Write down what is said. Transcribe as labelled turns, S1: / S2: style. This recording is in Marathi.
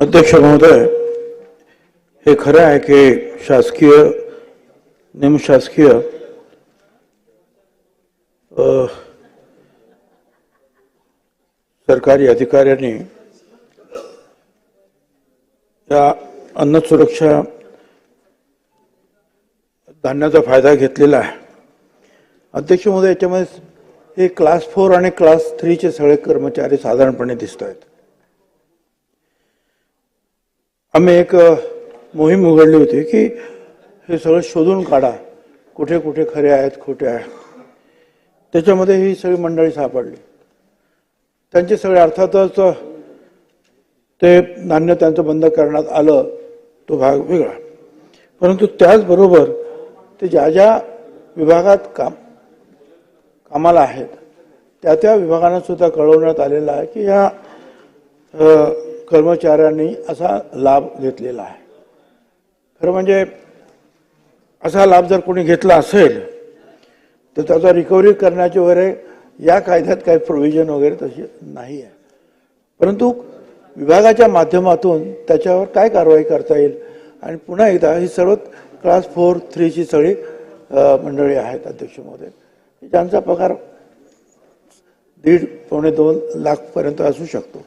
S1: अध्यक्ष महोदय हे खरं आहे की शासकीय निमशासकीय सरकारी अधिकाऱ्यांनी या अन्न सुरक्षा धान्याचा फायदा घेतलेला आहे. अध्यक्ष महोदय याच्यामध्ये हे क्लास फोर आणि क्लास थ्रीचे सगळे कर्मचारी साधारणपणे दिसत आहेत आम्ही एक मोहीम उघडली होती की हे सगळं शोधून काढा. कुठे कुठे खरे आहेत खोटे आहेत. त्याच्यामध्ये ही सगळी मंडळी सापडली. त्यांचे सगळे अर्थातच ते नाण्य त्यांचं बंद करण्यात आलं तो भाग वेगळा. परंतु त्याचबरोबर ते ज्या ज्या विभागात काम कामाला आहेत त्या त्या विभागांना सुद्धा कळवण्यात आलेलं आहे की या कर्मचाऱ्यांनी असा लाभ घेतलेला आहे. खरं म्हणजे असा लाभ जर कोणी घेतला असेल तर त्याचा रिकव्हरी करण्याचे वगैरे या कायद्यात काही प्रोव्हिजन वगैरे तशी नाही आहे. परंतु विभागाच्या माध्यमातून त्याच्यावर काय कारवाई करता येईल? आणि पुन्हा एकदा ही सर्व क्लास फोर थ्रीची सगळी मंडळी आहेत अध्यक्ष महोदय. ज्यांचा पगार दीड पावणे दोन लाखपर्यंत असू शकतो.